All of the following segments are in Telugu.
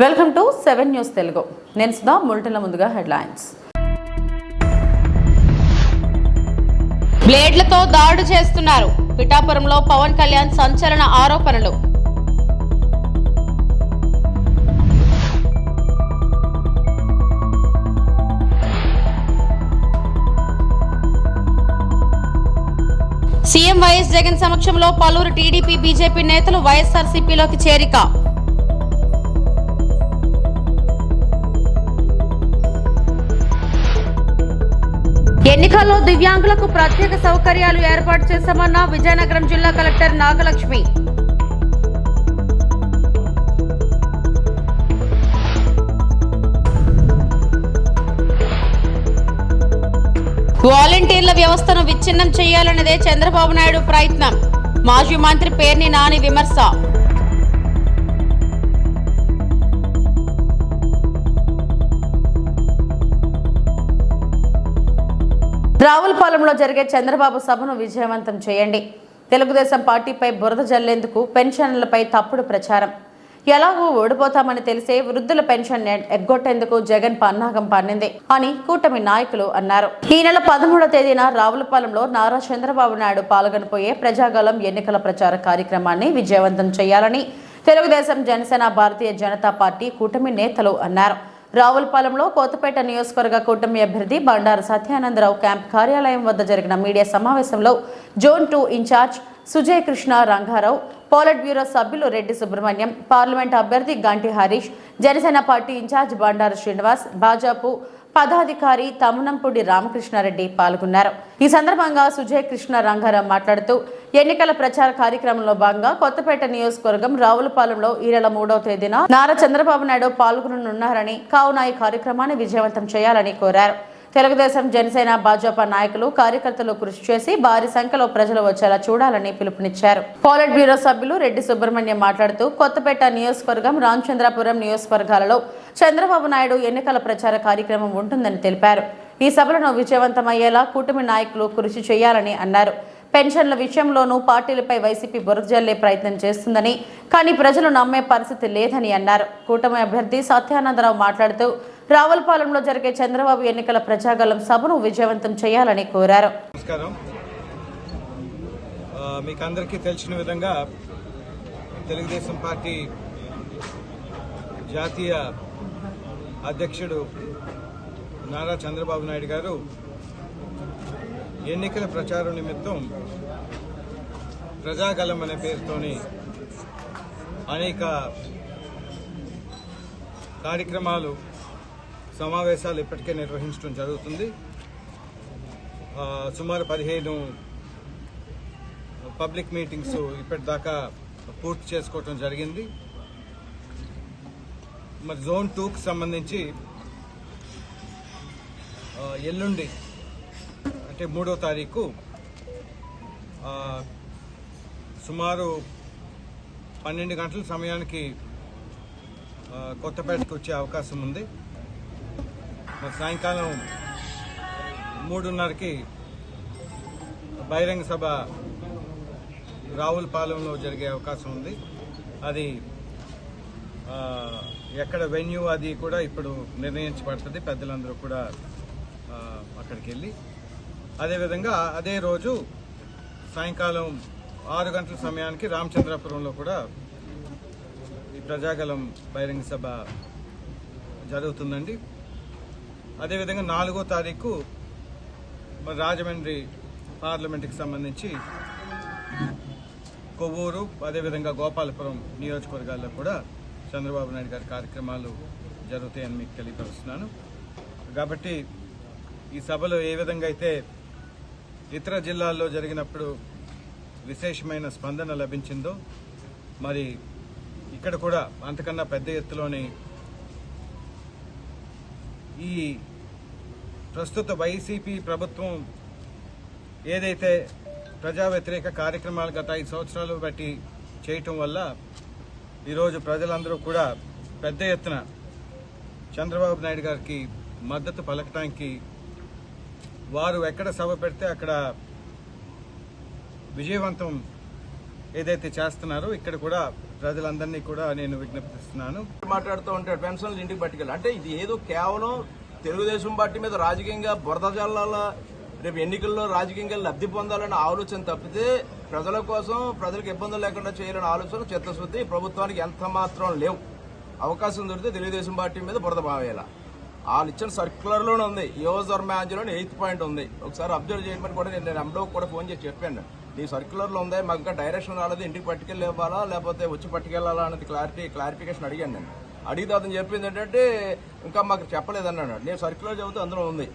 Welcome to seven news Telugu. నేను సుధా ముల్టన్ల ముందుగా హెడ్లైన్స్. బ్లేడ్లతో దాడి చేస్తున్నారు. పిఠాపురంలో పవన్ కళ్యాణ్ సంచలన ఆరోపణలు. సీఎం వైఎస్ జగన్ సమక్షంలో పలువురు టీడీపీ బీజేపీ నేతలు వైఎస్ఆర్సీపీలోకి చేరిక. ఎన్నికల్లో దివ్యాంగులకు ప్రత్యేక సౌకర్యాలు ఏర్పాటు చేశామన్న విజయనగరం జిల్లా కలెక్టర్ నాగలక్ష్మి. వాలంటీర్ల వ్యవస్థను విచ్ఛిన్నం చేయాలన్నదే చంద్రబాబు నాయుడు ప్రయత్నం. మాజీ మంత్రి పేర్ని నాని విమర్శ. రావులపాలెంలో జరిగే చంద్రబాబు సభను విజయవంతం చేయండి. తెలుగుదేశం పార్టీపై బురద జల్లేందుకు పెన్షన్లపై తప్పుడు ప్రచారం. ఎలాగో ఓడిపోతామని తెలిసే వృద్ధుల పెన్షన్ ఎగ్గొట్టేందుకు జగన్ పన్నాగం పన్నింది అని కూటమి నాయకులు అన్నారు. ఈ నెల పదమూడవ తేదీన రావులపాలెంలో నారా చంద్రబాబు నాయుడు పాల్గొనబోయే ప్రజాగలం ఎన్నికల ప్రచార కార్యక్రమాన్ని విజయవంతం చేయాలని తెలుగుదేశం జనసేన భారతీయ జనతా పార్టీ కూటమి నేతలు అన్నారు. రావులపాలెంలో కోతపేట నియోజకవర్గ కూటమి అభ్యర్థి బండారు సత్యానందరావు క్యాంప్ కార్యాలయం వద్ద జరిగిన మీడియా సమావేశంలో zone two in-charge Sujay Krishna Ranga Rao politburo సభ్యులు రెడ్డి సుబ్రహ్మణ్యం పార్లమెంట్ అభ్యర్థి గంటి హరీష్ జనసేన పార్టీ ఇన్ఛార్జ్ బండారు శ్రీనివాస్ భాజపు పదాధికారి తమనంపూడి రామకృష్ణారెడ్డి పాల్గొన్నారు. ఈ సందర్భంగా సుజయ్ కృష్ణ రంగారావు మాట్లాడుతూ ఎన్నికల ప్రచార కార్యక్రమంలో భాగంగా కొత్తపేట నియోజకవర్గం రావులపాలెంలో ఈ నెల మూడవ తేదీన నారా చంద్రబాబు నాయుడు పాల్గొననున్నారని కావున ఈ కార్యక్రమాన్ని విజయవంతం చేయాలని కోరారు. తెలుగుదేశం జనసేన భాజపా నాయకులు కార్యకర్తలు కృషి చేసి భారీ సంఖ్యలో ప్రజలు వచ్చేలా చూడాలని పిలుపునిచ్చారు. పోలిట్ బ్యూరో సభ్యులు రెడ్డి సుబ్రహ్మణ్యం మాట్లాడుతూ కొత్తపేట నియోజకవర్గం రామచంద్రాపురం నియోజకవర్గాలలో చంద్రబాబు నాయుడు ఎన్నికల ప్రచార కార్యక్రమం ఉంటుందని తెలిపారు. ఈ సభలను విజయవంతమయ్యేలా కూటమి నాయకులు కృషి చేయాలని అన్నారు. పెన్షన్ల విషయంలోనూ పార్టీలపై వైసీపీ బురదజల్లే ప్రయత్నం చేస్తుందని కానీ ప్రజలు నమ్మే పరిస్థితి లేదని అన్నారు. కూటమి అభ్యర్థి సత్యానందరావు మాట్లాడుతూ రావులపాలెంలో జరిగే చంద్రబాబు ఎన్నికల ప్రజాగలం సభను విజయవంతం చేయాలని కోరారు. నమస్కారం. మీకు అందరికీ తెలిసిన విధంగా తెలుగుదేశం పార్టీ జాతీయ అధ్యక్షుడు నారా చంద్రబాబు నాయుడు గారు ఎన్నికల ప్రచారం నిమిత్తం ప్రజాగలం అనే పేరుతోని అనేక కార్యక్రమాలు సమావేశాలు ఇప్పటికే నిర్వహించడం జరుగుతుంది. సుమారు పదిహేను పబ్లిక్ మీటింగ్స్ ఇప్పటిదాకా పూర్తి చేసుకోవటం జరిగింది. మరి జోన్ టూకి సంబంధించి ఎల్లుండి అంటే మూడో తారీఖు సుమారు పన్నెండు గంటల సమయానికి కొత్తపేటకు వచ్చే అవకాశం ఉంది. సాయంకాలం మూడున్నరకి బహిరంగ సభ రావులపాలెంలో జరిగే అవకాశం ఉంది. అది ఎక్కడ వెన్యూ అది కూడా ఇప్పుడు నిర్ణయించబడుతుంది. పెద్దలందరూ కూడా అక్కడికి వెళ్ళి అదేవిధంగా అదే రోజు సాయంకాలం ఆరు గంటల సమయానికి రామచంద్రాపురంలో కూడా ఈ ప్రజాగలం బహిరంగ సభ జరుగుతుందండి. అదేవిధంగా నాలుగో తారీఖు మరి రాజమండ్రి పార్లమెంట్కి సంబంధించి కొవ్వూరు అదేవిధంగా గోపాలపురం నియోజకవర్గాల్లో కూడా చంద్రబాబు నాయుడు గారి కార్యక్రమాలు జరుగుతాయని మీకు తెలియపరుస్తున్నాను. కాబట్టి ఈ సభలో ఏ విధంగా అయితే ఇతర జిల్లాల్లో జరిగినప్పుడు విశేషమైన స్పందన లభించిందో మరి ఇక్కడ కూడా అంతకన్నా పెద్ద ఎత్తులోని ఈ ప్రస్తుత వైసీపీ ప్రభుత్వం ఏదైతే ప్రజా వ్యతిరేక కార్యక్రమాలు గత ఐదు సంవత్సరాలు బట్టి చేయటం వల్ల ఈరోజు ప్రజలందరూ కూడా పెద్ద ఎత్తున చంద్రబాబు నాయుడు గారికి మద్దతు పలకటానికి వారు ఎక్కడ సభ పెడితే అక్కడ విజయవంతం ఏదైతే చేస్తున్నారో ఇక్కడ కూడా ప్రజలందరినీ కూడా నేను విజ్ఞప్తిస్తున్నాను. మాట్లాడుతూ ఉంటాడు. పెన్షన్లు ఇంటికి పట్టుకెళ్ళి అంటే ఇది ఏదో కేవలం తెలుగుదేశం పార్టీ మీద రాజకీయంగా బురద జల్లాల రేపు ఎన్నికల్లో రాజకీయంగా లబ్ధి పొందాలనే ఆలోచన తప్పితే ప్రజల కోసం ప్రజలకు ఇబ్బందులు లేకుండా చేయాలనే ఆలోచన చిత్తశుద్ధి. ప్రభుత్వానికి ఎంత మాత్రం లేవు. అవకాశం దొరికితే తెలుగుదేశం పార్టీ మీద బురద బావేలా వాళ్ళు ఇచ్చిన సర్క్యులర్లోనే ఉంది. యోజర్ మ్యాచ్లోనే ఎయిత్ పాయింట్ ఉంది. ఒకసారి అబ్జర్వ్ చేయమని కూడా నేను ఎండో కూడా ఫోన్ చేసి చెప్పాను. నీ సర్క్యులర్లో ఉంది? ఉందా మాకు ఇంకా డైరెక్షన్ రాలేదు. ఇంటికి పట్టుకెళ్ళి ఇవ్వాలా? లేకపోతే వచ్చి పట్టుకెళ్ళాలా? అనేది క్లారిటీ క్లారిఫికేషన్ అడిగాను నేను. అడిగితే అతను చెప్పింది ఏంటంటే ఇంకా మాకు చెప్పలేదన్నాడు. నేను సర్క్యులర్ చదివితే అందులో ఉంది.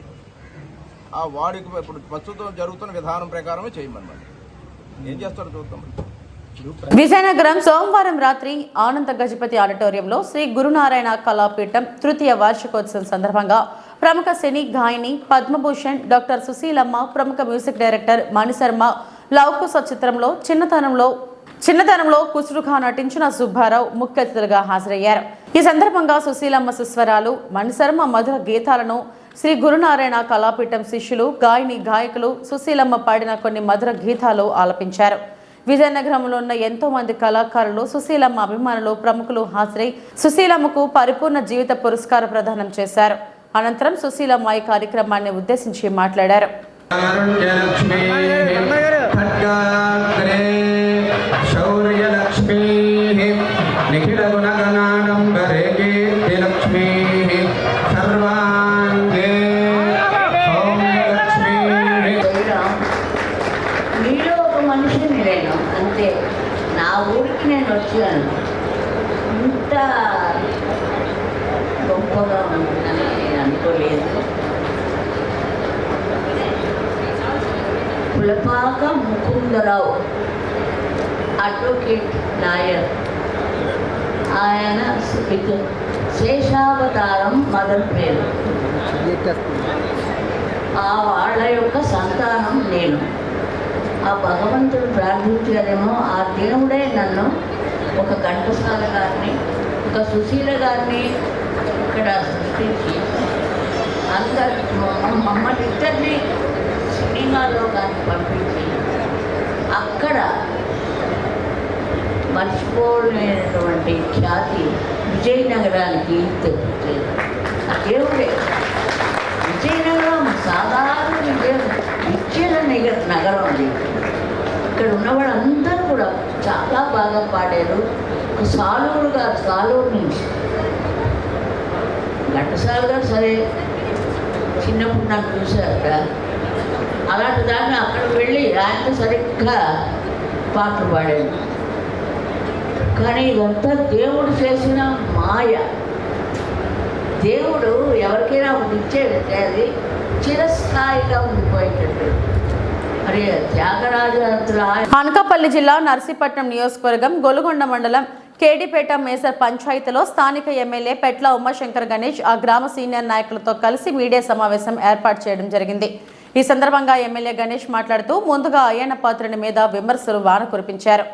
ఆ వాడికి ఇప్పుడు ప్రస్తుతం జరుగుతున్న విధానం ప్రకారమే చేయమన్నమాట. ఏం చేస్తాడో చూద్దాం. విజయనగరం సోమవారం రాత్రి ఆనంద గజపతి ఆడిటోరియంలో శ్రీ గురునారాయణ కళాపీఠం తృతీయ వార్షికోత్సవం సందర్భంగా ప్రముఖ సినీ గాయని పద్మభూషణ్ డాక్టర్ సుశీలమ్మ ప్రముఖ మ్యూజిక్ డైరెక్టర్ మణిశర్మ లౌకు చిత్రంలో చిన్నతనంలో చిన్నతనంలో కుసురుగా నటించిన సుబ్బారావు ముఖ్య అతిథులుగా హాజరయ్యారు. ఈ సందర్భంగా సుశీలమ్మ సుస్వరాలు మణిశర్మ మధుర గీతాలను శ్రీ గురునారాయణ కళాపీఠం శిష్యులు గాయని గాయకులు సుశీలమ్మ పాడిన కొన్ని మధుర గీతాలు ఆలపించారు. విజయనగరంలో ఉన్న ఎంతో మంది కళాకారులు సుశీలమ్మ అభిమానులు ప్రముఖులు హాజరై సుశీలమ్మకు పరిపూర్ణ జీవిత పురస్కార ప్రదానం చేశారు. అనంతరం సుశీలమ్మ ఈ కార్యక్రమాన్ని ఉద్దేశించి మాట్లాడారు. రామచంద్రరావు అడ్వకేట్ లాయర్ ఆయన ఇక శేషావతారం మదర్ పేరు ఆ వాళ్ళ యొక్క సంతానం నేను. ఆ భగవంతుడు ప్రార్థించారేమో ఆ దేవుడే నన్ను ఒక ఘంటసాల గారిని ఒక సుశీల గారిని ఇక్కడ సృష్టించి అందరు మమ్మ- మమ్మల్ని ఇద్దరిని సినిమాలో కానీ పంపించి అక్కడ మర్చిపోలేనటువంటి ఖ్యాతి విజయనగరానికి తెచ్చారు అదే దేవుడే. విజయనగరం సాధారణ విజయ. విద్యల నగర నగరం అది. ఇక్కడ ఉన్న వాళ్ళందరూ కూడా చాలా బాగా పాడారు. సాలూరు గారు సాలూరు నుంచి. ఘంటసాల గారు సరే. చిన్నప్పుడు నాకు చూశారు కదా. అలాంటి దాన్ని అక్కడ వెళ్ళి ఆయన సరిగ్గా పాటలు పాడాడు. కానీ ఇదంతా దేవుడు చేసిన మాయ. దేవుడు ఎవరికైనా ఒకటి ఇచ్చేది అది చిరస్థాయిగా ఉండిపోయేటట్టు. అనకాపల్లి జిల్లా నర్సీపట్నం నియోజకవర్గం గొలుగొండ మండలం కేడిపేట మేసర్ పంచాయతీలో స్థానిక ఎమ్మెల్యే పెట్ల ఉమాశంకర్ గణేష్ ఆ గ్రామ సీనియర్ నాయకులతో కలిసి మీడియా సమావేశం ఏర్పాటు చేయడం జరిగింది. ఈ సందర్భంగా ఎమ్మెల్యే గణేష్ మాట్లాడుతూ ముందుగా అయ్యన్న పాత్రుని మీద విమర్శలు వాన కురిపించారు.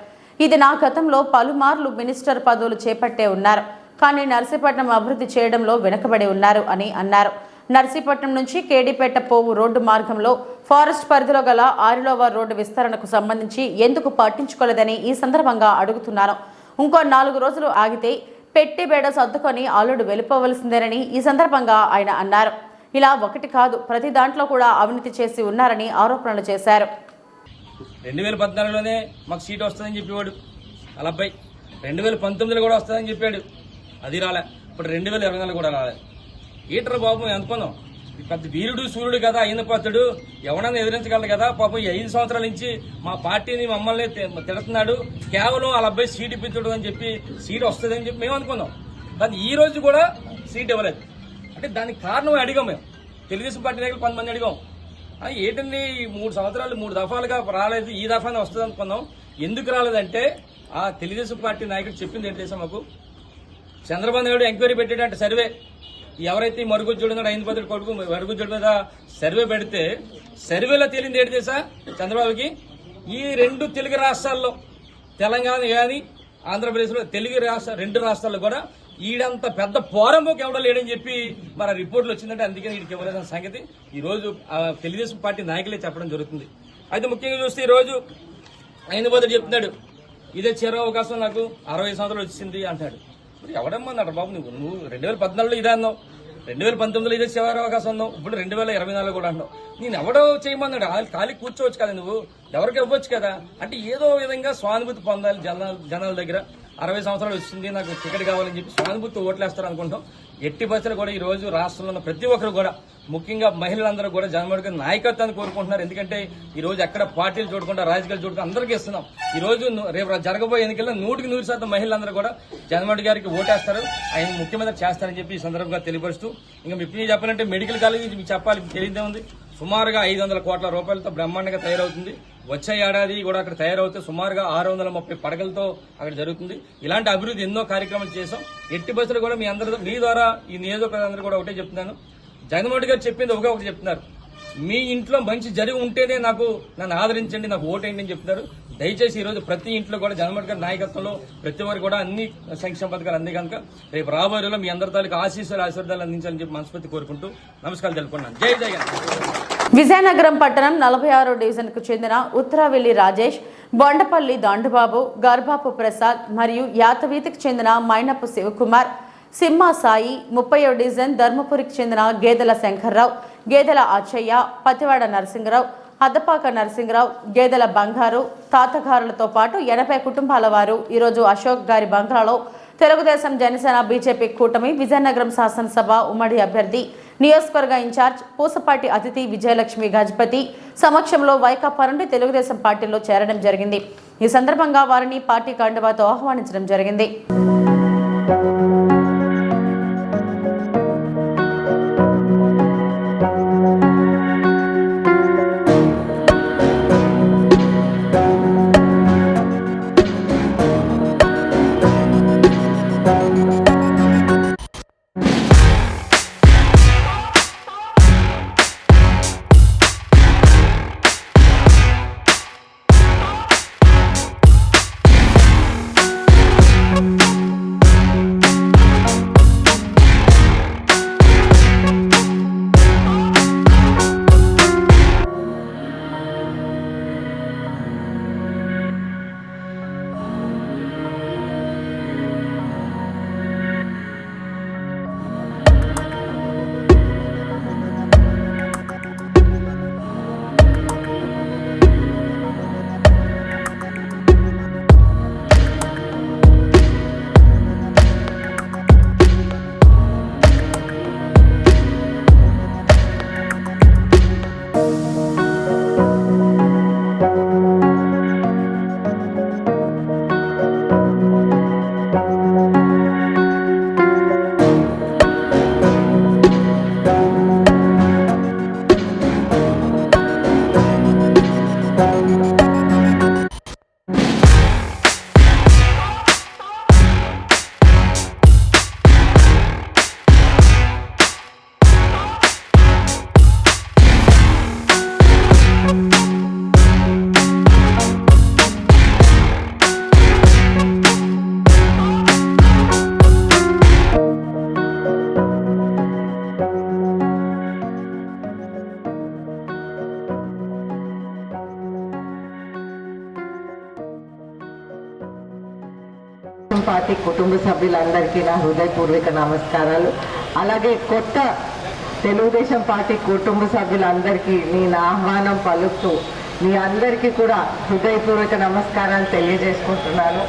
ఇది నా గతంలో పలుమార్లు మినిస్టర్ పదవులు చేపట్టే ఉన్నారు. కానీ నర్సీపట్నం అభివృద్ధి చేయడంలో వెనుకబడి ఉన్నారు అని అన్నారు. నర్సీపట్నం నుంచి కేడిపేట పోవు రోడ్డు మార్గంలో ఫారెస్ట్ పరిధిలో గల ఆరిలోవర్ రోడ్డు విస్తరణకు సంబంధించి ఎందుకు పట్టించుకోలేదని ఈ సందర్భంగా అడుగుతున్నాను. ఇంకో నాలుగు రోజులు ఆగితే పెట్టి బేడ సర్దుకొని అల్లుడు వెళ్ళిపోవలసిందేనని ఈ సందర్భంగా ఆయన అన్నారు. ఇలా ఒకటి కాదు ప్రతి దాంట్లో కూడా అవినీతి చేసి ఉన్నారని ఆరోపణలు చేశారు. రెండు వేల పద్నాలుగులోనే మాకు సీట్ వస్తుందని చెప్పేవాడు. అలబ్బాయి అబ్బాయి రెండు వేల పంతొమ్మిదిలో కూడా వస్తుందని చెప్పాడు. అది రాలే. ఇప్పుడు రెండు వేల ఇరవై నాలుగు కూడా రాలే. ఈటర్ బాబు మేము అనుకున్నాం పెద్ద వీరుడు సూర్యుడు కదా అయిన పాత్రుడు ఎవడన్నా ఎదిరించగలడు కదా? పాపం ఈ ఐదు సంవత్సరాల నుంచి మా పార్టీని మమ్మల్ని తిడుతున్నాడు. కేవలం వాళ్ళ అబ్బాయి సీట్ ఇప్పించడు అని చెప్పి సీట్ వస్తుందని చెప్పి మేము అనుకున్నాం. కానీ ఈ రోజు కూడా సీట్ ఇవ్వలేదు. అంటే దానికి కారణం అడిగాం మేము. తెలుగుదేశం పార్టీ నాయకులు కొంతమంది అడిగాం. ఏంటండి మూడు సంవత్సరాలు మూడు దఫాలుగా రాలేదు ఈ దఫానే వస్తుంది అనుకున్నాం. ఎందుకు రాలేదంటే ఆ తెలుగుదేశం పార్టీ నాయకుడు చెప్పింది ఏంటి తెలుసా మాకు? చంద్రబాబు నాయుడు ఎంక్వైరీ పెట్టాడంటే సర్వే. ఎవరైతే మరుగుజ్జుడు ఉన్నాడో ఐదు పద్ధతి కొడుకు మరుగుజ్జుడు మీద సర్వే పెడితే సర్వేలో తేలింది ఏంటి తెలుసా చంద్రబాబుకి? ఈ రెండు తెలుగు రాష్ట్రాల్లో తెలంగాణ కానీ ఆంధ్రప్రదేశ్లో తెలుగు రాష్ట్ర రెండు రాష్ట్రాల్లో కూడా ఈడంత పెద్ద పోరంబోకి ఎవడో లేడని చెప్పి మన రిపోర్ట్లు వచ్చిందంటే అందుకే వీడికి ఇవ్వలేదన్న సంగతి. ఈ రోజు ఆ తెలుగుదేశం పార్టీ నాయకులే చెప్పడం జరుగుతుంది. అయితే ముఖ్యంగా చూస్తే ఈరోజు ఆయన బదులు చెప్తున్నాడు ఇదే చేరే అవకాశం నాకు అరవై సంవత్సరాలు వచ్చింది అంటాడు. మరి ఎవడమ్మన్నాడు బాబు నువ్వు నువ్వు రెండు వేల పద్నాలుగులో ఇదే అన్నావు. రెండు వేల పంతొమ్మిదిలో ఇదే చివరి అవకాశం ఉన్నావు ఇప్పుడు రెండు వేల ఇరవై నాలుగు కూడా అన్నావు. నేను ఎవడో చేయమన్నాడు? ఖాళీ కూర్చోవచ్చు కదా నువ్వు. ఎవరికి ఇవ్వచ్చు కదా? అంటే ఏదో విధంగా స్వానుభూతి పొందాలి జనాల జనాల దగ్గర. అరవై సంవత్సరాలు వచ్చింది నాకు టికెట్ కావాలని చెప్పి స్వానుభూతి ఓట్లేస్తారు అనుకుంటాం. ఎట్టి బస్సులు కూడా ఈ రోజు రాష్ట్రంలో ఉన్న ప్రతి ఒక్కరు కూడా ముఖ్యంగా మహిళలందరూ కూడా జగన్మోహన్ గారి నాయకత్వాన్ని కోరుకుంటున్నారు. ఎందుకంటే ఈ రోజు ఎక్కడ పార్టీలు చూడకుండా రాజకీయాలు చూడకుండా అందరికీ ఇస్తున్నాం. ఈ రోజు రేపు జరగబోయే ఎన్నికల్లో నూటికి నూరు శాతం మహిళలందరూ కూడా జగన్మోహన్ గారికి ఓటేస్తారు. ఆయన ముఖ్యమంత్రి చేస్తారని చెప్పి ఈ సందర్భంగా తెలియపరుస్తూ ఇంకా ఇప్పుడు చెప్పాలంటే మెడికల్ కాలేజ్ మీకు చెప్పాలి తెలియదే ఉంది. సుమారుగా ఐదు వందల కోట్ల రూపాయలతో బ్రహ్మాండంగా తయారవుతుంది. వచ్చే ఏడాది కూడా అక్కడ తయారవుతే సుమారుగా ఆరు వందల ముప్పై పడగలతో అక్కడ జరుగుతుంది. ఇలాంటి అభివృద్ధి ఎన్నో కార్యక్రమాలు చేశాం. ఎట్టి బస్సులు కూడా మీ అందరి మీ ద్వారా ఈ నియోజకవర్గందరూ కూడా ఒకటే చెప్తున్నాను. జగన్మోహన్ గారు చెప్పింది ఒకే ఒకటి చెప్తున్నారు. మీ ఇంట్లో మంచి జరిగి ఉంటేనే నాకు నన్ను ఆదరించండి నాకు ఓటేయండి అని చెప్తున్నారు దయచేసి ఈరోజు ప్రతి ఇంట్లో కూడా జగన్మోహన్ గారి నాయకత్వంలో ప్రతి వారు కూడా అన్ని సంక్షేమ పథకాలు అంది కనుక రేపు రాబోయే రోజుల్లో మీ అందరి తాలూకు ఆశీస్సులు ఆశీర్వాదాలు అందించాలని చెప్పి మనస్ఫూర్తి కోరుకుంటూ నమస్కారాలు తెలుపుకున్నాను. జై జగన్. విజయనగరం పట్టణం నలభై ఆరో డివిజన్కు చెందిన ఉత్తరావెల్లి రాజేష్ బొండపల్లి దాండుబాబు గర్భాపు ప్రసాద్ మరియు యాతవీతికి చెందిన మైనపు శివకుమార్ సింహ సాయి ముప్పై డివిజన్ ధర్మపురికి చెందిన గేదెల శంకర్రావు గేదెల అచ్చయ్య పతివాడ నరసింహరావు అద్దపాక నరసింహరావు గేదెల బంగారు తాతగారులతో పాటు ఎనభై కుటుంబాల వారు ఈరోజు అశోక్ గారి బంగ్లాలో తెలుగుదేశం జనసేన బీజేపీ కూటమి విజయనగరం శాసనసభ ఉమ్మడి అభ్యర్థి నియోజకవర్గ ఇన్ఛార్జ్ పూసపాటి అతిథి విజయలక్ష్మి గజపతి సమక్షంలో వైకాపా నుండి తెలుగుదేశం పార్టీలో చేరడం జరిగింది. ఈ సందర్భంగా వారిని పార్టీ కండువాతో ఆహ్వానించడం జరిగింది. పార్టీ కుటుంబ సభ్యులందరికీ నా హృదయపూర్వక నమస్కారాలు. అలాగే కొత్త తెలుగుదేశం పార్టీ కుటుంబ సభ్యులందరికీ నేను ఆహ్వానం పలుకుతూ మీ అందరికీ కూడా హృదయపూర్వక నమస్కారాలు తెలియజేసుకుంటున్నాను.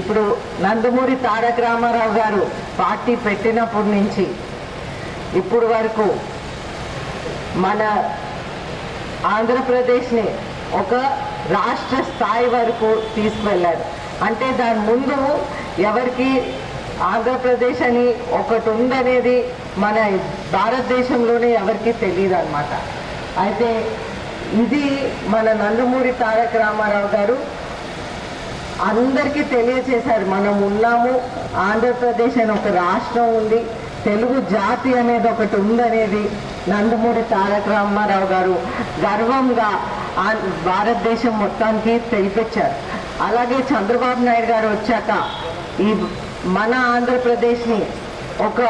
ఇప్పుడు నందమూరి తారక రామారావు గారు పార్టీ పెట్టినప్పటి నుంచి ఇప్పుడు వరకు మన ఆంధ్రప్రదేశ్ని ఒక రాష్ట్ర స్థాయి వరకు తీసుకువెళ్ళారు. అంటే దాని ముందు ఎవరికి ఆంధ్రప్రదేశ్ అని ఒకటి ఉందనేది మన భారతదేశంలోనే ఎవరికి తెలియదు అనమాట అయితే ఇది మన నందమూరి తారక రామారావు గారు అందరికీ తెలియచేశారు. మనం ఉన్నాము ఆంధ్రప్రదేశ్ అని ఒక రాష్ట్రం ఉంది తెలుగు జాతి అనేది ఒకటి ఉందనేది నందమూరి తారక రామారావు గారు గర్వంగా భారతదేశం మొత్తానికి తెలిపించారు అలాగే చంద్రబాబు నాయుడు గారు వచ్చాక ఈ మన ఆంధ్రప్రదేశ్ని ఒక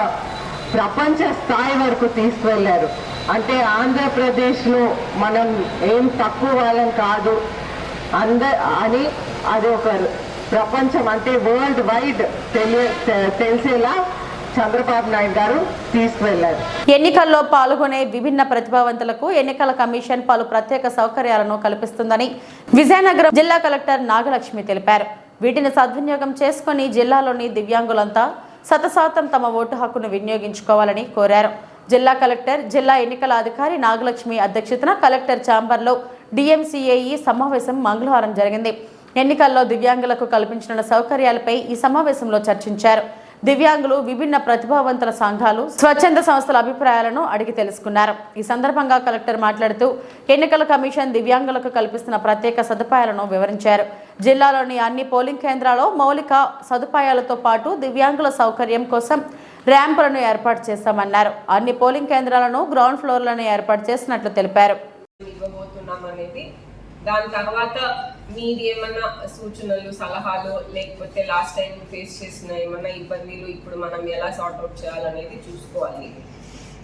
ప్రపంచ స్థాయి వరకు తీసుకువెళ్ళారు. అంటే ఆంధ్రప్రదేశ్ను మనం ఏం తక్కువ వాళ్ళం కాదు. అంద అని అది ఒక ప్రపంచం అంటే వరల్డ్ వైడ్ తెలియ తెలిసేలా చంద్రబాబు నాయుడు గారు తీసుకువెళ్ళారు. ఎన్నికల్లో పాల్గొనే విభిన్న ప్రతిభావంతులకు ఎన్నికల కమిషన్ పలు ప్రత్యేక సౌకర్యాలను కల్పిస్తుందని విజయనగరం జిల్లా కలెక్టర్ నాగలక్ష్మి తెలిపారు. వీటిని సద్వినియోగం చేసుకుని జిల్లాలోని దివ్యాంగులంతా శతశాతం తమ ఓటు హక్కును వినియోగించుకోవాలని కోరారు. జిల్లా కలెక్టర్ జిల్లా ఎన్నికల అధికారి నాగలక్ష్మి అధ్యక్షతన కలెక్టర్ ఛాంబర్లో డిఎంసీఏఈ సమావేశం మంగళవారం జరిగింది. ఎన్నికల్లో దివ్యాంగులకు కల్పించిన సౌకర్యాలపై ఈ సమావేశంలో చర్చించారు. దివ్యాంగులు విభిన్న ప్రతిభావంతుల సంఘాలు స్వచ్ఛంద సంస్థల అభిప్రాయాలను అడిగి తెలుసుకున్నారు. ఈ సందర్భంగా కలెక్టర్ మాట్లాడుతూ ఎన్నికల కమిషన్ దివ్యాంగులకు కల్పిస్తున్న ప్రత్యేక సదుపాయాలను వివరించారు. జిల్లాలోని అన్ని పోలింగ్ కేంద్రాల్లో మౌలిక సదుపాయాలతో పాటు దివ్యాంగుల సౌకర్యం కోసం ర్యాంపులను ఏర్పాటు చేశామన్నారు అన్ని పోలింగ్ కేంద్రాలను గ్రౌండ్ ఫ్లోర్లను ఏర్పాటు చేసినట్లు తెలిపారు. ఇవ్వబోతున్నాం అనేది దాని తర్వాత మీది ఏమన్నా సూచనలు సలహాలు లేకపోతే లాస్ట్ టైం ఫేస్ చేసిన ఏమన్నా ఇబ్బందులు ఇప్పుడు మనం ఎలా సార్ట్ అవుట్ చేయాలనేది చూసుకోవాలి.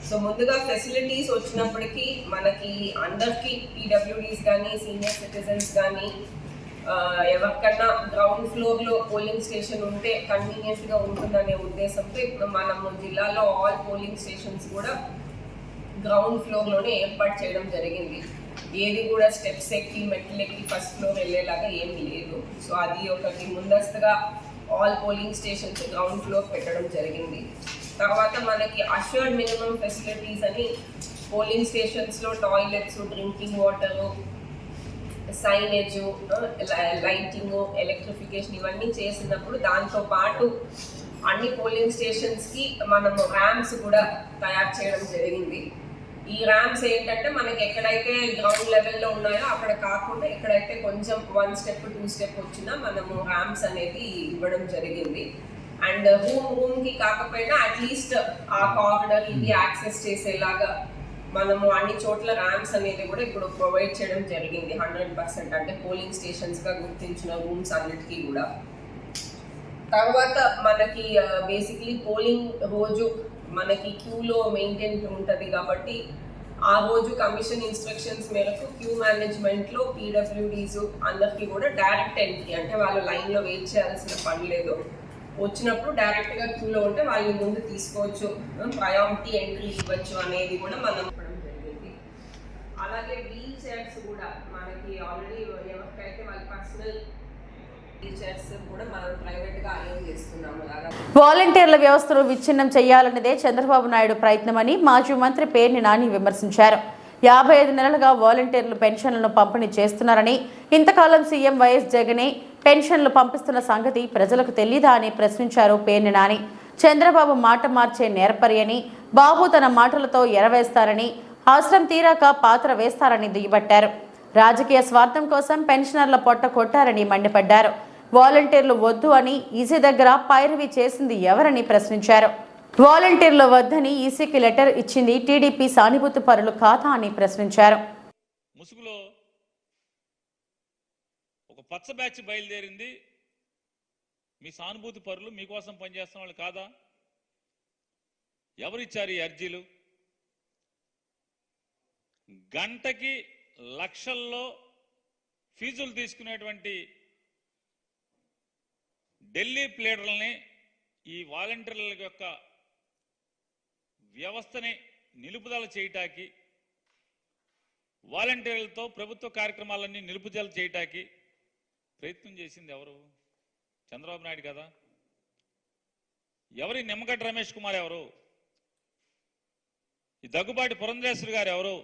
సో ముందుగా ఫెసిలిటీస్ వచ్చినప్పటికీ మనకి అందరికీ పీడబ్ల్యూడీస్ కానీ సీనియర్ సిటిజన్స్ కానీ ఎవరికన్నా గ్రౌండ్ ఫ్లోర్లో పోలింగ్ స్టేషన్ ఉంటే కన్వీనియంట్గా ఉంటుందనే ఉద్దేశంతో ఇప్పుడు మనము జిల్లాలో ఆల్ పోలింగ్ స్టేషన్స్ కూడా గ్రౌండ్ ఫ్లోర్లోనే ఏర్పాటు చేయడం జరిగింది. ఏది కూడా స్టెప్స్ ఎక్కి మెట్లు ఎక్కి ఫస్ట్ ఫ్లోర్ వెళ్ళేలాగా ఏమీ లేదు. సో అది ఒకటి. ముందస్తుగా all polling stations ground floor పెట్టడం జరిగింది. తర్వాత మనకి అష్యూర్డ్ మినిమం ఫెసిలిటీస్ అని polling స్టేషన్స్లో toilets drinking water signage lighting electrification ఇవన్నీ చేసినప్పుడు దాంతో పాటు అన్ని పోలింగ్ స్టేషన్స్కి మనం మనము ర్యామ్స్ కూడా తయారు చేయడం జరిగింది. ఈ ర్యామ్స్ ఏంటంటే మనకి ఎక్కడైతే గ్రౌండ్ లెవెల్లో ఉన్నాయో అక్కడ కాకుండా ఎక్కడైతే కొంచెం వన్ స్టెప్ టూ స్టెప్ వచ్చినా మనము ర్యామ్స్ అనేది ఇవ్వడం జరిగింది. అండ్ రూమ్ రూమ్కి కాకపోయినా అట్లీస్ట్ ఆ కార్నర్ ఇది యాక్సెస్ చేసేలాగా మనము అన్ని చోట్ల ర్యామ్స్ అనేది కూడా ఇప్పుడు ప్రొవైడ్ చేయడం జరిగింది. హండ్రెడ్ పర్సెంట్ అంటే పోలింగ్ స్టేషన్స్గా గుర్తించిన రూమ్స్ అన్నిటికీ కూడా. తర్వాత మనకి బేసిక్లీ పోలింగ్ రోజు మనకి క్యూలో మెయింటైన్ ఉంటుంది కాబట్టి ఆ రోజు కమిషన్ ఇన్స్ట్రక్షన్స్ మేరకు క్యూ మేనేజ్మెంట్లో పీడబ్ల్యూడీస్ అందరికీ కూడా డైరెక్ట్ ఎంట్రీ అంటే వాళ్ళు లైన్లో వెయిట్ చేయాల్సిన పని లేదు. వచ్చినప్పుడు డైరెక్ట్గా క్యూలో ఉంటే వాళ్ళు ముందు తీసుకోవచ్చు. ప్రయారిటీ ఎంట్రీ ఇవ్వచ్చు అనేది కూడా మనం జరిగింది. అలాగే వీల్ చైర్స్ కూడా మనకి ఆల్రెడీ ఎవరికైతే వాళ్ళ పర్సనల్ వాలంటీర్ల వ్యవస్థను విచ్ఛిన్నం చేయాలన్నదే చంద్రబాబు నాయుడు ప్రయత్నమని మాజీ మంత్రి పేర్ని నాని విమర్శించారు. యాభై ఐదు నెలలుగా వాలంటీర్లు పెన్షన్లను పంపిణీ చేస్తున్నారని ఇంతకాలం సీఎం వైఎస్ జగనే పెన్షన్లు పంపిస్తున్న సంగతి ప్రజలకు తెలీదా అని ప్రశ్నించారు పేర్ని నాని. చంద్రబాబు మాట మార్చే నేర్పరి అని బాబు తన మాటలతో ఎరవేస్తారని అవసరం తీరాక పాత్ర వేస్తారని దుయ్యబట్టారు. రాజకీయ స్వార్థం కోసం పెన్షనర్ల పొట్ట కొట్టారని మండిపడ్డారు. వాలంటీర్లు వద్దు అని ఈసీ దగ్గర పైరవి చేసింది ఎవరని ప్రశ్నించారు. వాలంటీర్లు వద్దని ఈసీకి లెటర్ ఇచ్చింది టీడీపీ సానుభూతి పరులు కాదా అని ప్రశ్నించారు. ముసుగులో ఒక పచ్చ బ్యాచ్ బయలుదేరింది. మీ సానుభూతి పరులు మీకోసం పనిచేస్తున్న వాళ్ళు కాదా? ఎవరిచ్చారు ఈ అర్జీలు? గంటకి లక్షల్లో ఫీజులు తీసుకునేటువంటి ఢిల్లీ ప్లేడర్లని ఈ వాలంటీర్ల యొక్క వ్యవస్థని నిలుపుదల చేయటానికి వాలంటీర్లతో ప్రభుత్వ కార్యక్రమాలన్నీ నిలుపుదల చేయటానికి ప్రయత్నం చేసింది ఎవరు? చంద్రబాబు నాయుడు కదా. ఎవరి నిమ్మగడ్డ రమేష్ కుమార్ ఎవరు? ఈ దగ్గుబాటి పురంధరేశ్వరి గారు ఎవరు?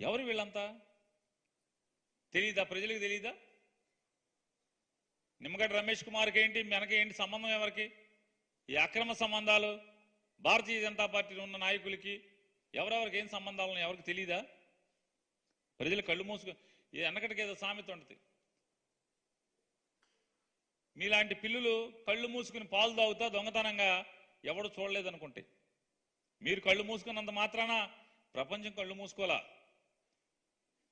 ఎవరు వీళ్ళంతా? తెలీదా? ప్రజలకు తెలీదా? నిమ్మగడ్డ రమేష్ కుమార్కి ఏంటి వెనక ఏంటి సంబంధం ఎవరికి? ఈ అక్రమ సంబంధాలు భారతీయ జనతా పార్టీలో ఉన్న నాయకులకి ఎవరెవరికి ఏం సంబంధాలు ఎవరికి తెలియదా ప్రజలు కళ్ళు మూసుకు ఈ వెనకటికి ఏదో సామెత ఉంటుంది. మీలాంటి పిల్లులు కళ్ళు మూసుకుని పాలు తాగుతా దొంగతనంగా ఎవడు చూడలేదనుకుంటే. మీరు కళ్ళు మూసుకున్నంత మాత్రాన ప్రపంచం కళ్ళు మూసుకోలా.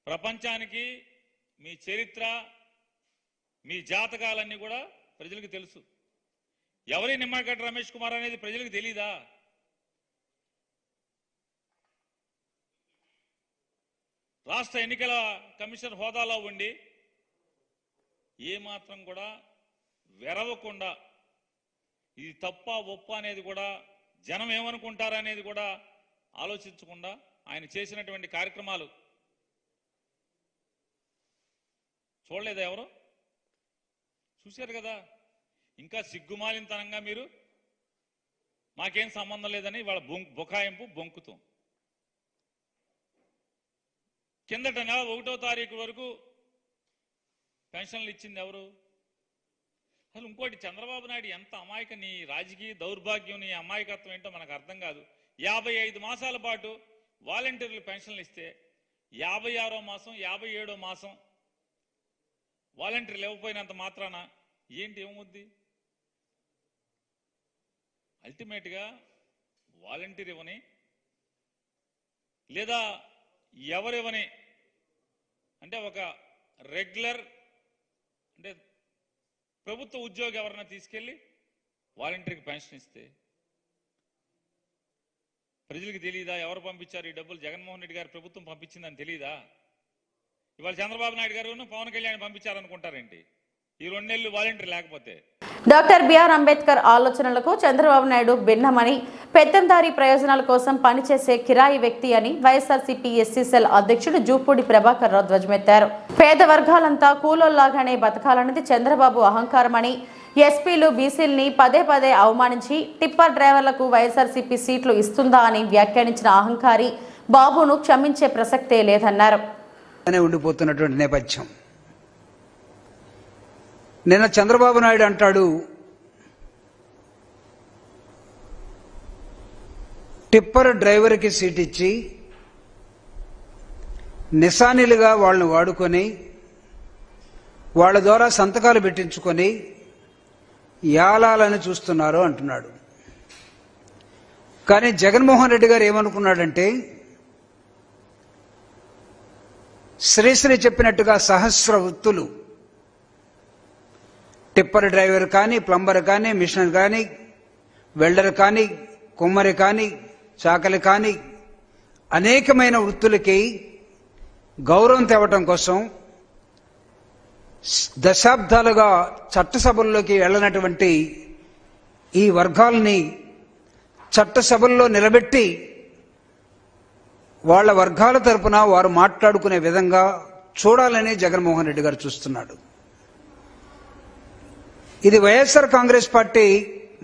ప్రపంచానికి మీ చరిత్ర మీ జాతకాలన్నీ కూడా ప్రజలకు తెలుసు. ఎవరి నిమ్మగడ్డ రమేష్ కుమార్ అనేది ప్రజలకు తెలీదా? రాష్ట్ర ఎన్నికల కమిషన్ హోదాలో ఉండి ఏమాత్రం కూడా వెరవకుండా ఇది తప్ప ఒప్ప అనేది కూడా జనం ఏమనుకుంటారనేది కూడా ఆలోచించకుండా ఆయన చేసినటువంటి కార్యక్రమాలు చూడలేదా ఎవరు? చూశారు కదా? ఇంకా సిగ్గుమాలినతనంగా మీరు? మాకేం సంబంధం లేదని వాళ్ళ బొం- బుకాయింపు బొంకుతాం. కిందట నెల ఒకటో తారీఖు వరకు పెన్షన్లు ఇచ్చింది ఎవరు? అసలు ఇంకోటి చంద్రబాబు నాయుడు ఎంత అమాయక నీ రాజకీయ దౌర్భాగ్యం నీ అమాయకత్వం ఏంటో మనకు అర్థం కాదు. యాభై ఐదు మాసాల పాటు వాలంటీర్లు పెన్షన్లు ఇస్తే యాభై ఆరో మాసం యాభై ఏడో మాసం వాలంటీర్లు ఇవ్వకపోయినంత మాత్రాన ఏంటి ఏమవుద్ది? అల్టిమేట్గా వాలంటీర్ ఇవ్వని లేదా ఎవరివ్వని అంటే ఒక రెగ్యులర్ అంటే ప్రభుత్వ ఉద్యోగి ఎవరైనా తీసుకెళ్ళి వాలంటీర్కి పెన్షన్ ఇస్తే ప్రజలకు తెలియదా ఎవరు పంపించారు ఈ డబ్బులు? జగన్మోహన్ రెడ్డి గారు ప్రభుత్వం పంపించిందని తెలియదా ఇవాళ చంద్రబాబు నాయుడు గారు పవన్ కళ్యాణ్ పంపించారనుకుంటారేంటి? ఈ రెండు నెలలు వాలంటీర్ లేకపోతే. డాక్టర్ బిఆర్ అంబేద్కర్ ఆలోచనలకు చంద్రబాబు నాయుడు భిన్నమని పెత్తందారీ ప్రయోజనాల కోసం పనిచేసే కిరాయి వ్యక్తి అని వైఎస్ఆర్సీపీ ఎస్సీ సెల్ అధ్యక్షుడు జూపూడి ప్రభాకర్ రావు ధ్వజమెత్తారు. పేద వర్గాలంతా కూలోల్లాగానే బతకాలన్నది చంద్రబాబు అహంకారమని ఎస్పీలు బీసీల్ని పదే పదే అవమానించి టిప్పర్ డ్రైవర్లకు వైఎస్ఆర్సీపీ సీట్లు ఇస్తుందా అని వ్యాఖ్యానించిన అహంకారి బాబును క్షమించే ప్రసక్తే లేదన్నారు. ఉండిపోతున్నటువంటి నేపథ్యం. నిన్న చంద్రబాబు నాయుడు అంటాడు టిప్పర్ డ్రైవర్కి సీట్ ఇచ్చి నిశానిలుగా వాళ్ళని వాడుకొని వాళ్ళ ద్వారా సంతకాలు పెట్టించుకొని యాలాలని చూస్తున్నారు అంటున్నాడు. కానీ జగన్మోహన్ రెడ్డి గారు ఏమనుకున్నాడంటే శ్రీశ్రీ చెప్పినట్టుగా సహస్ర వృత్తులు టిప్పర్ డ్రైవర్ కానీ ప్లంబర్ కానీ మిషనర్ కానీ వెల్డర్ కానీ కుమ్మరి కానీ చాకలి కానీ అనేకమైన వృత్తులకి గౌరవం తేవటం కోసం దశాబ్దాలుగా చట్టసభల్లోకి వెళ్ళనటువంటి ఈ వర్గాల్ని చట్టసభల్లో నిలబెట్టి వాళ్ళ వర్గాల తరపున వారు మాట్లాడుకునే విధంగా చూడాలని జగన్మోహన్ రెడ్డి గారు చూస్తున్నాడు. ఇది వైఎస్ఆర్ కాంగ్రెస్ పార్టీ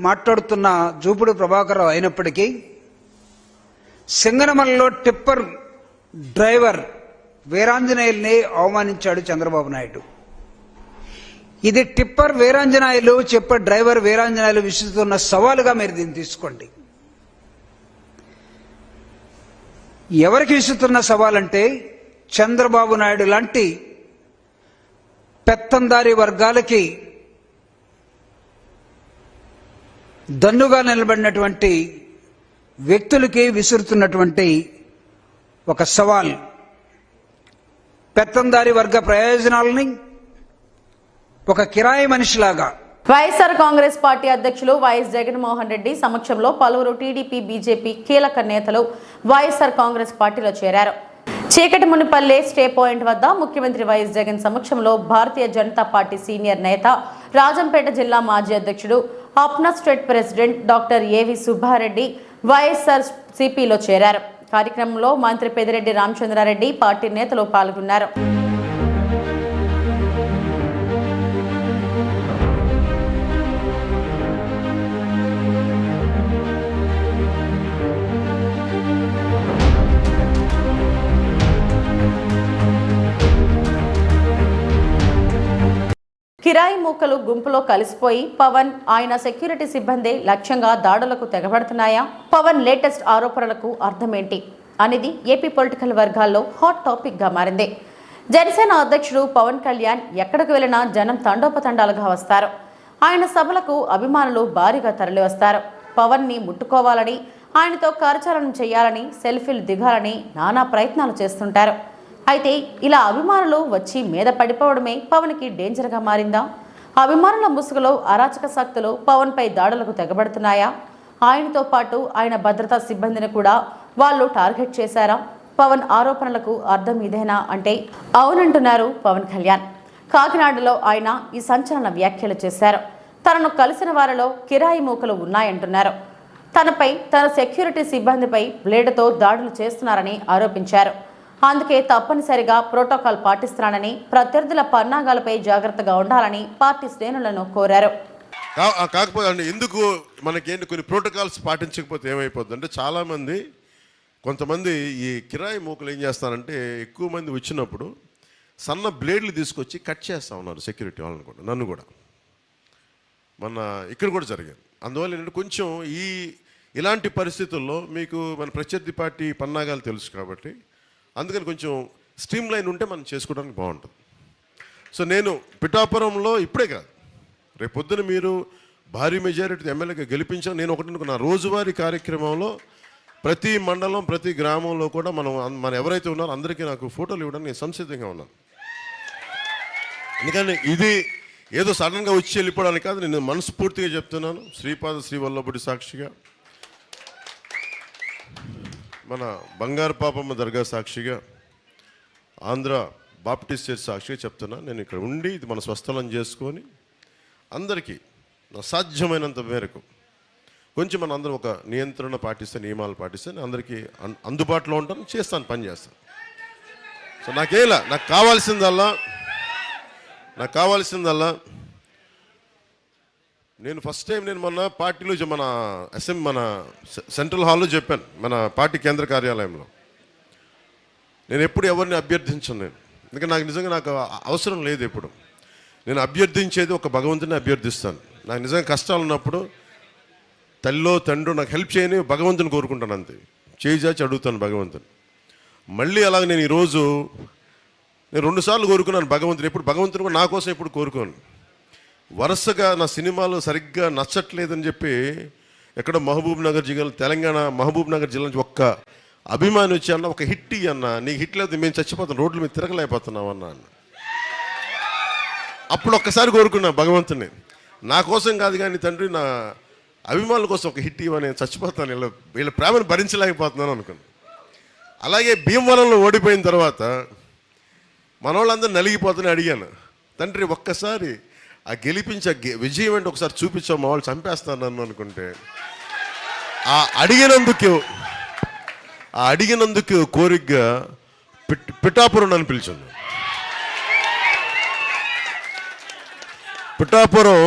మాట్లాడుతున్న జూపుడు ప్రభాకర్ అయినప్పటికీ సింగనమలలో టిప్పర్ డ్రైవర్ వీరాంజనేయుల్ని అవమానించాడు చంద్రబాబు నాయుడు. ఇది టిప్పర్ వీరాంజనాయులు చెప్పే డ్రైవర్ వీరాంజనాయులు విసురుతున్న సవాలుగా మీరు దీన్ని తీసుకోండి. ఎవరికి విసురుతున్న సవాలంటే చంద్రబాబు నాయుడు లాంటి పెత్తందారి వర్గాలకి దన్నుగా నిలబడినటువంటి వ్యక్తులకి విసురుతున్నటువంటి ఒక సవాల్. పెత్తందారి వర్గ ప్రయోజనాలని ఒక కిరాయి మనిషిలాగా. వైఎస్ఆర్ కాంగ్రెస్ పార్టీ అధ్యక్షులు వైఎస్ జగన్మోహన్ రెడ్డి సమక్షంలో పలువురు టీడీపీ బీజేపీ కీలక నేతలు వైఎస్ఆర్ కాంగ్రెస్ పార్టీలో చేరారు. చీకటి మునిపల్లె స్టే పాయింట్ వద్ద ముఖ్యమంత్రి వైఎస్ జగన్ సమక్షంలో భారతీయ జనతా పార్టీ సీనియర్ నేత రాజంపేట జిల్లా మాజీ అధ్యక్షుడు అప్నా స్టేట్ ప్రెసిడెంట్ డాక్టర్ ఏవి సుబ్బారెడ్డి వైఎస్ఆర్ సిపిలో చేరారు. కార్యక్రమంలో మంత్రి పెదిరెడ్డి రామచంద్రారెడ్డి పార్టీ నేతలు పాల్గొన్నారు. కిరాయి మూకలు గుంపులో కలిసిపోయి పవన్ ఆయన సెక్యూరిటీ సిబ్బంది లక్ష్యంగా దాడులకు తెగబడుతున్నాయా? పవన్ లేటెస్ట్ ఆరోపణలకు అర్థమేంటి? అనేది ఏపీ పొలిటికల్ వర్గాల్లో హాట్ టాపిక్గా మారింది. జనసేన అధ్యక్షుడు పవన్ కళ్యాణ్ ఎక్కడికి వెళ్ళినా జనం తండోపతండాలుగా వస్తారు. ఆయన సభలకు అభిమానులు భారీగా తరలివస్తారు. పవన్ని ముట్టుకోవాలని ఆయనతో కరచాలనం చేయాలని సెల్ఫీలు దిగాలని నానా ప్రయత్నాలు చేస్తుంటారు. అయితే ఇలా అభిమానులు వచ్చి మీద పడిపోవడమే పవన్కి డేంజర్గా మారిందా? అభిమానుల ముసుగులో అరాచక శక్తులు పవన్పై దాడులకు తెగబడుతున్నాయా? ఆయనతో పాటు ఆయన భద్రతా సిబ్బందిని కూడా వాళ్ళు టార్గెట్ చేశారా? పవన్ ఆరోపణలకు అర్థం ఇదేనా అంటే అవునంటున్నారు పవన్ కళ్యాణ్. కాకినాడలో ఆయన ఈ సంచలన వ్యాఖ్యలు చేశారు. తనను కలిసిన వారిలో కిరాయి మూకలు ఉన్నాయంటున్నారు. తనపై తన సెక్యూరిటీ సిబ్బందిపై బ్లేడుతో దాడులు చేస్తున్నారని ఆరోపించారు. అందుకే తప్పనిసరిగా ప్రోటోకాల్ పాటిస్తానని ప్రత్యర్థుల పన్నాగాలపై జాగ్రత్తగా ఉండాలని పార్టీ శ్రేణులను కోరారు. కా- కాకపోతే ఎందుకు మనకేంటి కొన్ని ప్రోటోకాల్స్ పాటించకపోతే ఏమైపోద్ది అంటే చాలామంది కొంతమంది ఈ కిరాయి మూకలు ఏం చేస్తారంటే ఎక్కువ మంది వచ్చినప్పుడు సన్న బ్లేడ్లు తీసుకొచ్చి కట్ చేస్తా ఉన్నారు సెక్యూరిటీ వాళ్ళని కూడా నన్ను కూడా. మన ఇక్కడ కూడా జరిగింది. అందువల్ల ఏంటంటే కొంచెం ఈ ఇలాంటి పరిస్థితుల్లో మీకు మన ప్రత్యర్థి పార్టీ పన్నాగాలు తెలుసు కాబట్టి అందుకని కొంచెం స్ట్రీమ్ లైన్ ఉంటే మనం చేసుకోవడానికి బాగుంటుంది. సో నేను పిఠాపురంలో ఇప్పుడే కాదు. రేపు పొద్దున మీరు భారీ మెజారిటీ ఎమ్మెల్యేగా గెలిపించాం నేను ఒకటి అనుకున్నా. రోజువారీ కార్యక్రమంలో ప్రతి మండలం ప్రతి గ్రామంలో కూడా మనం మన ఎవరైతే ఉన్నారో అందరికీ నాకు ఫోటోలు ఇవ్వడానికి నేను సంసిద్ధంగా ఉన్నాను. ఎందుకంటే ఇది ఏదో సడన్గా వచ్చి వెళ్ళిపోవడానికి కాదు నేను మనస్ఫూర్తిగా చెప్తున్నాను. శ్రీపాద శ్రీవల్లభుడి సాక్షిగా. మన బంగారు పాపమ్మ దర్గా సాక్షిగా ఆంధ్ర బాప్టిస్ట్ చర్చ్ సాక్షిగా చెప్తున్నా. నేను ఇక్కడ ఉండి ఇది మన స్వస్థలం చేసుకొని అందరికీ నా సాధ్యమైనంత మేరకు కొంచెం మన అందరం ఒక నియంత్రణ పాటిస్తే నియమాలు పాటిస్తే నేను అందరికీ అందుబాటులో ఉంటాను చేస్తాను పని చేస్తాను. సో నాకేలా? నాకు కావాల్సిందల్లా నాకు కావాల్సిందల్లా నేను ఫస్ట్ టైం నేను మొన్న పార్టీలో మన అసెంబ్లీ మన సె- సెంట్రల్ హాల్లో చెప్పాను మన పార్టీ కేంద్ర కార్యాలయంలో. నేను ఎప్పుడు ఎవరిని అభ్యర్థించను నేను. ఎందుకంటే నాకు నిజంగా నాకు అవసరం లేదు ఎప్పుడు. నేను అభ్యర్థించేది ఒక భగవంతుని అభ్యర్థిస్తాను. నాకు నిజంగా కష్టాలు ఉన్నప్పుడు తల్లిలో తండ్రి నాకు హెల్ప్ చేయని భగవంతుని కోరుకుంటాను అంతే. చేయిచాచి అడుగుతాను భగవంతుని. మళ్ళీ అలాగ నేను ఈరోజు నేను రెండుసార్లు కోరుకున్నాను భగవంతుని. ఎప్పుడు భగవంతుని కూడా నా కోసం ఎప్పుడు కోరుకోను. వరుసగా నా సినిమాలు సరిగ్గా నచ్చట్లేదని చెప్పి ఎక్కడ మహబూబ్ నగర్ జిల్లా తెలంగాణ మహబూబ్ నగర్ జిల్లా నుంచి ఒక్క అభిమాని వచ్చి అన్న ఒక హిట్ అన్న నీకు హిట్ లేదు మేము చచ్చిపోతాం రోడ్ల మీద తిరగలేకపోతున్నాం అన్న అన్న. అప్పుడు ఒక్కసారి కోరుకున్నా భగవంతుని నా కోసం కాదు కానీ తండ్రి నా అభిమానుల కోసం ఒక హిట్ ఇవ్వని నేను చచ్చిపోతాను వీళ్ళ వీళ్ళ ప్రేమను భరించలేకపోతున్నాను అనుకున్నాను అలాగే భీమవరంలో ఓడిపోయిన తర్వాత మన వాళ్ళందరూ నలిగిపోతూనే అడిగాను. తండ్రి ఒక్కసారి ఆ గెలిపించే విజయం ఏంటి ఒకసారి చూపించావు మా వాళ్ళు చంపేస్తారు నన్ను అనుకుంటే. ఆ అడిగినందుకు ఆ అడిగినందుకు కోరికగా పిట్ పిఠాపురం నన్ను పిలిచింది. పిఠాపురం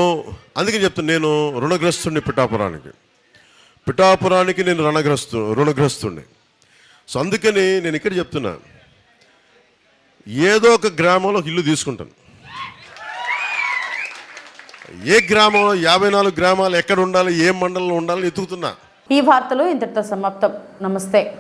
అందుకని చెప్తాను నేను రుణగ్రస్తుడిని పిఠాపురానికి. పిఠాపురానికి నేను రుణగ్రస్తు రుణగ్రస్తుడిని సో అందుకని నేను ఇక్కడ చెప్తున్నా ఏదో ఒక గ్రామంలో ఒక ఇల్లు తీసుకుంటాను. ఏ గ్రామంలో యాభై నాలుగు గ్రామాలు ఎక్కడ ఉండాలి ఏ మండలంలో ఉండాలని ఎతుకుతున్నా ఈ వార్తలు ఇంతటితో సమాప్తం. నమస్తే.